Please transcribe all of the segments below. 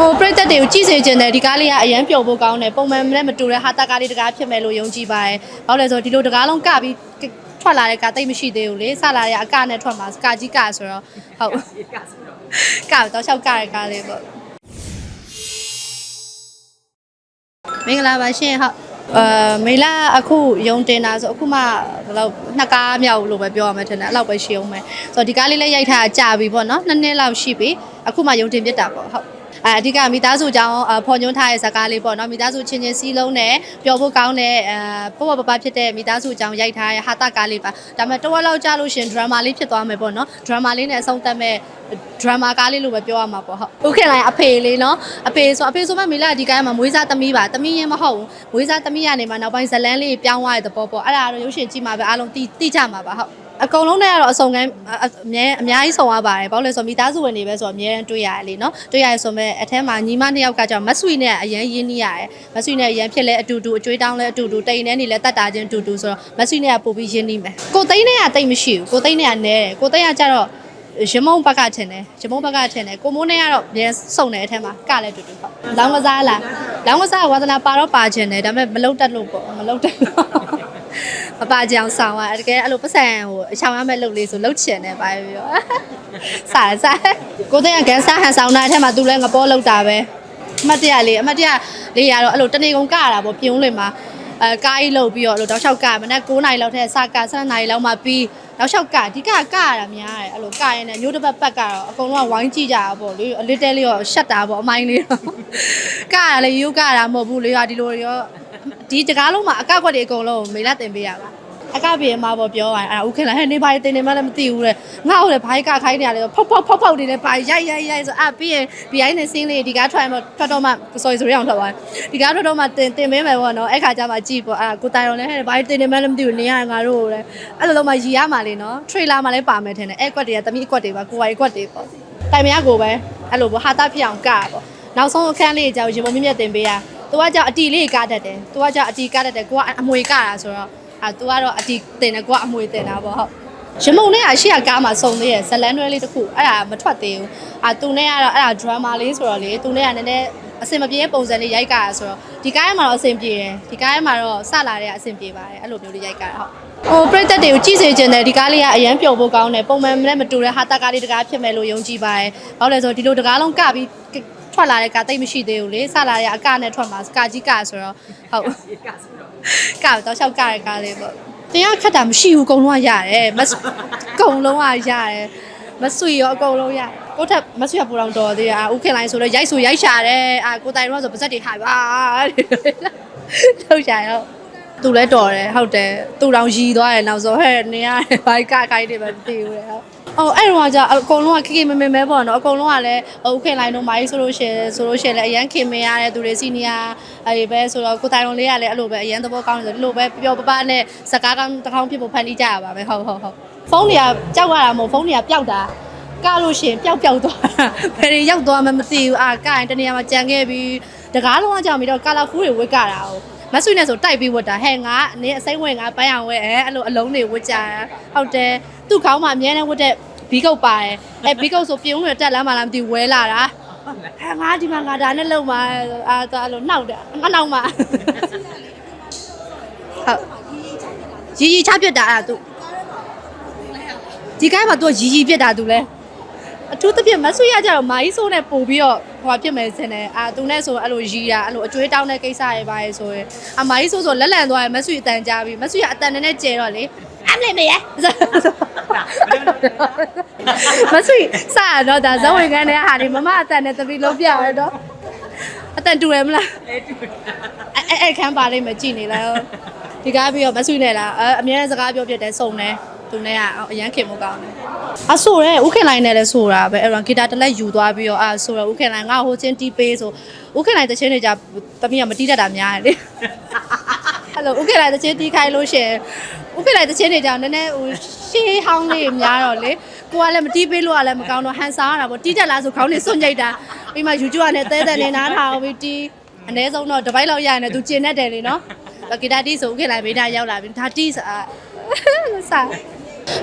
ဟိုပရိသတ်တွေကိုကြည့်စေချင်တယ်ဒီကားလေးကအရန်ပျော်ဖို့ကောင်းတယ်ပုံမှန်နဲ့မတူတဲ့ဟာတာကားလေးတကားဖြစ်မယ်လို့ယုံကြည်ပါတယ်။ဘာလို့လဲဆိုတော့ဒီလိုတကားလုံးကပြီးထွက်လာတဲ့ကတိတ်မရှိသေးဘူးလေ။စလာတဲ့အကနဲ့ထွက်မှာကကြီးကဆိုတော့ဟုတ်ကတော့ရှောက်ကရကားလေးပေါ့။မင်္ဂလာပါရှင်ဟုတ်အာမေလာအခုယုံတင်တာဆိုအခုမှဘယ်လောက်နှစ်ကားမြောက်လို့ပဲပြောရမှာထင်တယ်အဲ့လောက်ပဲရှိအောင်မယ်ဆိုတော့ဒီကားလေးလည်းရိုက်ထားတာကြာပြီပေါ့နော်နှစ်နှစ်လောက်ရှိပြီအခုမှယုံတင်ပြစ်တာပေါ့ဟုတ် အဲအဓိကမိသားစုအကြောင်းအဖော်ညွှန်းထားတဲ့ဇာတ်ကားလေးပေါ့နော်မိသားစုချင်းချင်းစီးလုံးနဲ့ပျော်ဖို့ကောင်းတဲ့အဲပေါ့ပေါ့ပပဖြစ်တဲ့မိသားစုအကြောင်းရိုက်ထားတဲ့ဟာတာကားလေးပါဒါပေမဲ့တစ်ဝက်လောက်ကြာလို့ရှရင်ဒရမာလေးဖြစ်သွားမယ်ပေါ့နော်ဒရမာလေးနဲ့အဆုံးသတ်မဲ့ဒရမာကားလေးလို့ပဲပြောရမှာပေါ့ဟုတ်ဥခင်လိုက်အဖေလေးနော်အဖေဆိုအဖေဆိုမှမေလာဒီကားမှာမွေးစားသမီးပါသမီးရင်မဟုတ်ဘူးမွေးစားသမီးကနေမှနောက်ပိုင်းဇလန်းလေးပြောင်းသွားတဲ့သဘောပေါ့အဲ့ဒါတော့ရုပ်ရှင်ကြည့်မှာပဲအားလုံးတိတိကြမှာပါဟုတ် အကုန်လုံးနဲ့ကတော့အစုံကန်းအအမြဲအများကြီးဆောင်ရပါတယ်ဘာလို့လဲဆိုတော့မိသားစုဝင်တွေပဲဆိုတော့အများကြီးတွေ့ရတယ်လीနော်တွေ့ရတယ်ဆိုမဲ့အထက်မှာညီမနှစ်ယောက်ကကြောင့်မဆွေနဲ့အရန်ရင်းနှီးရတယ်မဆွေနဲ့အရန်ဖြစ်လဲအတူတူအကျွေးတောင်းလဲအတူတူတိန်နဲ့နေလဲတတ်တာချင်းအတူတူဆိုတော့မဆွေနဲ့ကပို့ပြီးရင်းနှီးမယ်ကိုသိန်းနဲ့ကတိတ်မရှိဘူးကိုသိန်းနဲ့ကနဲတယ်ကိုသိန်းကကြတော့ရမုံဘက်ကထင်တယ်ရမုံဘက်ကထင်တယ်ကိုမိုးနဲ့ကတော့အများစုံတယ်အထက်မှာကလည်းတူတူပေါ့လောင်းကစားလားလောင်းကစားကဝါသနာပါတော့ပါချင်တယ်ဒါပေမဲ့မလုံတတ်လို့ပေါ့မလုံတတ်လို့ မပါကြအောင်ဆောင်อ่ะတကယ်အဲ့လိုပတ်စံဟိုအချောင်ရမဲ့လုပ်လေးဆိုလှုပ်ချင်တယ်ပါပြီးတော့စားစားကိုသိန်းကဂန်ဆာဟန်ဆောင်တာအထက်မှာသူလည်းငပေါ်လှုပ်တာပဲအမတ်တရလေးအမတ်တရလေးရတော့အဲ့လိုတနေကုန်ကရတာပေါ့ပြုံးလင်မှာအဲကားကြီးလှုပ်ပြီးတော့အဲ့လိုတောက်လျှောက်ကမနက်9နာရီလောက်ထဲစက7နာရီလောက်မှပြီးတောက်လျှောက်ကဒီကကရတာများတယ်အဲ့လိုကရင်လည်းမျိုးတစ်ပတ်ပတ်ကတော့အကုန်လုံးကဝိုင်းကြည့်ကြတာပေါ့လေအလစ်တဲလေးရောရှက်တာပေါ့အမိုင်းလေးတော့ကရလည်းရိုးကရတာမဟုတ်ဘူးလေဒီလိုရော ဒီတကားလုံးမှာအကကွက်တွေအကုန်လုံးမေလာတင်ပေးရပါအကပြေမှာပေါ့ပြောရရင်အဲ့ဒါဥခင်လာဟဲ့နေပါတင်နေမှလည်းမသိဘူးတဲ့ငါ့ကိုလည်းဘိုင်းကခိုင်းနေရတယ်ဖောက်ဖောက်ဖောက်ဖောက်နေတယ်ပါရိုက်ရိုက်ရိုက်ဆိုအပြီးရင်ဒီအိုင်းနဲ့စင်းလေးဒီကားထွက်မှထွက်တော့မှ sorry sorry အောင်ထွက်သွားဒီကားထွက်တော့မှတင်တင်ပေးမယ်ပေါ့နော်အဲ့ခါကျမှကြည့်ပေါ့အဲ့ကိုတိုင်တော်လည်းဟဲ့ဘိုင်းတင်နေမှလည်းမသိဘူးနေရငါတို့လည်းအဲ့လိုတော့မှရီရမှာလေနော် trailer မှာလည်းပါမယ်ထင်တယ်အဲ့ကွက်တွေကတမိအကွက်တွေပါကိုဝိုင်ကွက်တွေပေါ့တိုင်မရကိုပဲအဲ့လိုပေါ့ဟာတာဖြစ်အောင်ကပေါ့နောက်ဆုံးအခန်းလေးကြောင်ရေပုံမြင့်မြတ်တင်ပေးရ သူကကြောင်အတီလေးကတတ်တယ်သူကကြောင်အတီကတတ်တယ်ကိုကအမွေကတာဆိုတော့အာ तू ကတော့အတီတင်တယ်ကိုကအမွေတင်တာပေါ့ဟုတ်ရမုံနဲ့အရှိရကားမှာစုံသေးရဲ့ဇလန်တွဲလေးတစ်ခုအဲ့ဒါမထွက်သေးဘူးအာသူနဲ့ကတော့အဲ့ဒါ drama လေးဆိုတော့လေသူနဲ့ကနည်းနည်းအဆင်မပြေတဲ့ပုံစံလေးရိုက်ကြရဆိုတော့ဒီကားထဲမှာတော့အဆင်ပြေတယ်ဒီကားထဲမှာတော့စလာတဲ့အဆင်ပြေပါတယ်အဲ့လိုမျိုးလေးရိုက်ကြရဟုတ်ဟိုပရိသတ်တွေကိုကြည့်စေချင်တယ်ဒီကားလေးကအရန်ပျော်ဖို့ကောင်းတယ်ပုံမှန်နဲ့မတူတဲ့ဟာတာကားလေးတကားဖြစ်မယ်လို့ယုံကြည်ပါတယ်ဘာလို့လဲဆိုတော့ဒီလိုတကားလုံးကပြီး ထွက်လာတဲ့ကတိတ်မရှိသေးဘူးလေစလာတဲ့အကနဲ့ထွက်မှာကကြီးကဆိုတော့ဟုတ်ကတော့ရှောက်ကရကားလေးပေါ့တရားခတ်တာမရှိဘူးအကုန်လုံးကရတယ်မစအကုန်လုံးကရတယ်မဆွေရောအကုန်လုံးရတယ်ကိုထက်မဆွေရပူတော်တော်သေးတယ်အာဥခင်လိုင်းဆိုတော့ရိုက်ဆိုရိုက်ရှာတယ်အာကိုတိုင်တော့ဆိုပါဇက်တွေဟာပါထုတ်ရှာရော သူလဲတော်တယ်ဟုတ်တယ်သူတောင်ရီသွားတယ်နောက်ဆိုဟဲ့နေရတယ်ဘိုက်ကခိုင်းတယ်မသိဘူးလေဟုတ်အော်အဲ့တော့ကြာအကုန်လုံးကခိခိမမမဲပေါ့နော်အကုန်လုံးကလည်းဥခင်လိုင်းတို့မိုင်းဆိုလို့ရှိရင်ဆိုလို့ရှိရင်လည်းအရန်ခင်မရတဲ့သူတွေစီနီယာအဲ့ပဲဆိုတော့ကိုတိုင်တော်လေးကလည်းအဲ့လိုပဲအရန်သဘောကောင်းတယ်ဆိုဒီလိုပဲပျော်ပပနဲ့စကားကောင်းတစ်ခေါင်းဖြစ်ဖို့ဖန်တီးကြရပါပဲဟုတ်ဟုတ်ဟုတ်ဖုန်းတွေကကြောက်ရတာမဟုတ်ဖုန်းတွေကပျောက်တာကလို့ရှရင်ပျောက်ပျောက်သွားတာဘယ်တွေရောက်သွားမှမသိဘူးအာကရင်တနေရာမှာကြံခဲ့ပြီးတကားလုံးကကြောင်ပြီးတော့ကာလာဖူးတွေဝစ်ကြတာ哦 မဆွေနဲ့ဆိုတိုက်ပြီးဝတ်တာဟဲ့ငါနင်းအစိမ့်ဝင်ငါပန်းအောင်ဝဲအဲအဲ့လိုအလုံးတွေဝတ်ကြတာဟုတ်တယ်သူ့ခေါင်းမှာအမြဲတမ်းဝတ်တဲ့ဘီကုတ်ပါတယ်အဲဘီကုတ်ဆိုပြုံးနေတက်လမ်းမှလားမသိဘူးဝဲလာတာဟဲ့ငါဒီမှာငါဒါနဲ့လုံမှာအာအဲ့လိုနှောက်တယ်ငါနှောက်မှာဟုတ်ရီရီချပြတ်တာအဲ့ဒါသူဒီကိုင်းမှာသူကရီရီပြတ်တာသူလဲ အထူးသဖြင့်မဆွေရကြတော့မာကြီးဆိုးနဲ့ပို့ပြီးတော့ဟိုဖြစ်မယ်စင်တယ်အာသူနဲ့ဆိုအဲ့လိုရီတာအဲ့လိုအကျွေးတောင်းတဲ့ကိစ္စတွေပါရဲဆိုရင်အမာကြီးဆိုးဆိုလက်လန်သွားရင်မဆွေအတန်ကြားပြီးမဆွေကအတန်နဲ့ကျဲတော့လေအမလေးမေရဲ့မဆွေစရတော့ဒါဇဝင်ခန်းတဲ့ဟာဒီမမအတန်နဲ့တပီလုံးပြရတော့အတန်တူရမလားအဲ့အဲ့အဲ့ခန်းပါလိမ့်မယ်ကြည်နေလားဒီကားပြီးတော့မဆွေနဲ့လားအအမြဲတမ်းစကားပြောပြတယ်စုံတယ် သူနဲ့ကအရန်ခင်မကောင်းတယ်အဆိုရဲဥခင်လိုင်းနဲ့လည်းဆိုတာပဲအဲ့တော့ဂီတာတစ်လက်ယူသွားပြီးတော့အာဆိုရဥခင်လိုင်းငါဟိုချင်းတီးပေးဆိုဥခင်လိုင်းတချင်းတွေကြတမီးကမတီးတတ်တာများတယ်လေအဲ့လိုဥခင်လိုင်းတချင်းတီးခိုင်းလို့ရှရင်ဥခင်လိုင်းတချင်းတွေကြနည်းနည်းဟိုရှေးဟောင်းလေးများတော့လေကိုကလည်းမတီးပေးလို့ကလည်းမကောင်းတော့ဟန်စားရတာပေါ့တီးတတ်လားဆိုခေါင်းလေးစွန့်ကြိတ်တာပြီးမှ YouTube ကလည်းတဲတဲနေနားထားအောင်ပြီးတီးအနည်းဆုံးတော့တစ်ပိုက်လောက်ရရင်လည်းသူကျင်တတ်တယ်လေနော်ဂီတာတီးဆိုဥခင်လိုင်းဘေးသားရောက်လာပြီးဒါတီးဆိုအာစား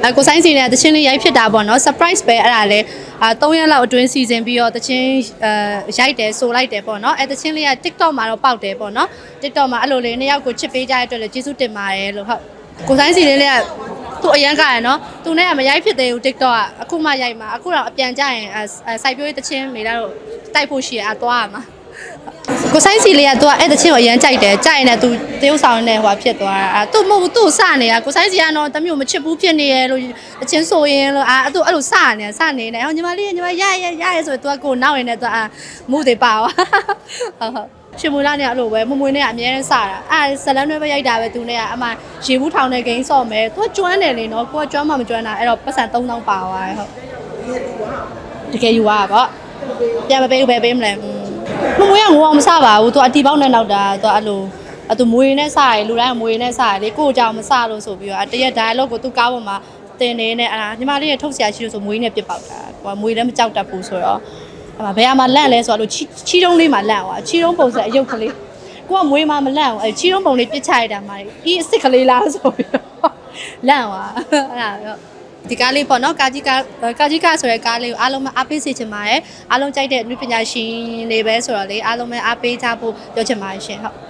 အဲကိုဆိုင်စီနဲ့တချင်းလေးရိုက်ဖြစ်တာပေါ့နော် surprise ပဲအဲ့ဒါလဲအာ3ရက်လောက်အတွင်းစီစဉ်ပြီးတော့တချင်းအဲရိုက်တယ်ဆိုလိုက်တယ်ပေါ့နော်အဲတချင်းလေးက TikTok မှာတော့ပေါက်တယ်ပေါ့နော် TikTok မှာအဲ့လိုလေးနှစ်ယောက်ကိုချစ်ပေးကြတဲ့အတွက်လည်းကျေးဇူးတင်ပါတယ်လို့ဟုတ်ကိုဆိုင်စီလေးလေးကသူအရန်ကရယ်နော်သူနဲ့ကမရိုက်ဖြစ်သေးဘူး TikTok ကအခုမှရိုက်မှာအခုတော့အပြန်ကြရင်အဲစိုက်ပျိုးရေးတချင်းမိလာတော့တိုက်ဖို့ရှိရအသွားရမှာ ကိုဆိုင်စီလေးကသူကအဲ့တချင်းကိုအရန်ကြိုက်တယ်ကြိုက်ရင်လည်းသူတရုပ်ဆောင်နဲ့ဟိုဖြစ်သွားတာသူမဟုတ်ဘူးသူ့စနေတာကိုဆိုင်စီကတော့တမျိုးမချစ်ဘူးဖြစ်နေရလို့တချင်းဆိုရင်လို့အာသူအဲ့လိုစနေစနေနေဟောညီမလေးညီမရရရရဆိုရင်သူကကိုနောက်ရင်လည်းသူအာမူတွေပါသွားဟုတ်ဟုတ်ရှင်မူလာနဲ့အဲ့လိုပဲမမွေနဲ့အများနဲ့စတာအဲ့ဇလန်းတွဲပဲရိုက်တာပဲသူနဲ့ကအမှရေဘူးထောင်တဲ့ဂိမ်းဆော့မယ်သူကကျွမ်းတယ်လေနော်ကိုကကျွမ်းမှမကျွမ်းတာအဲ့တော့ပတ်စံ3000ပါသွားတယ်ဟုတ်တကယ်ယူပါပေါ့ပြန်မပေးဘူးပဲပေးမလဲ မမွေးကငိုအောင်မစပါဘူးသူအတီပေါက်နဲ့နောက်တာသူအဲ့လိုအသူမွေနဲ့စရလူတိုင်းကမွေနဲ့စရလေကို့ကြောင်မစလို့ဆိုပြီးတော့တရက် dialogue ကိုသူကားပေါ်မှာတင်နေနဲ့အဲ့ဒါညီမလေးရထုတ်ဆရာရှိလို့ဆိုမွေးနဲ့ပြစ်ပေါက်တာဟိုမွေလည်းမကြောက်တတ်ဘူးဆိုတော့အဲ့မှာဘယ်ဟာမှလန့်လဲဆိုတော့လို့ချီတုံးလေးမှာလန့်သွားချီတုံးပုံစံအယုတ်ကလေးကိုကမွေးမှမလန့်ဘူးအဲချီတုံးပုံလေးပြစ်ချရတာမှဒီအစ်စ်ကလေးလားဆိုပြီးတော့လန့်သွားအဲ့ဒါတော့ ဒီကားလေးပေါ့နော်ကာကြီးကားကာကြီးကားဆိုရဲကားလေးကိုအားလုံးမအားပေးစေချင်ပါတယ်အားလုံးကြိုက်တဲ့လူပညာရှင်တွေပဲဆိုတော့လေအားလုံးပဲအားပေးကြဖို့ပြောချင်ပါတယ်ရှင်ဟုတ်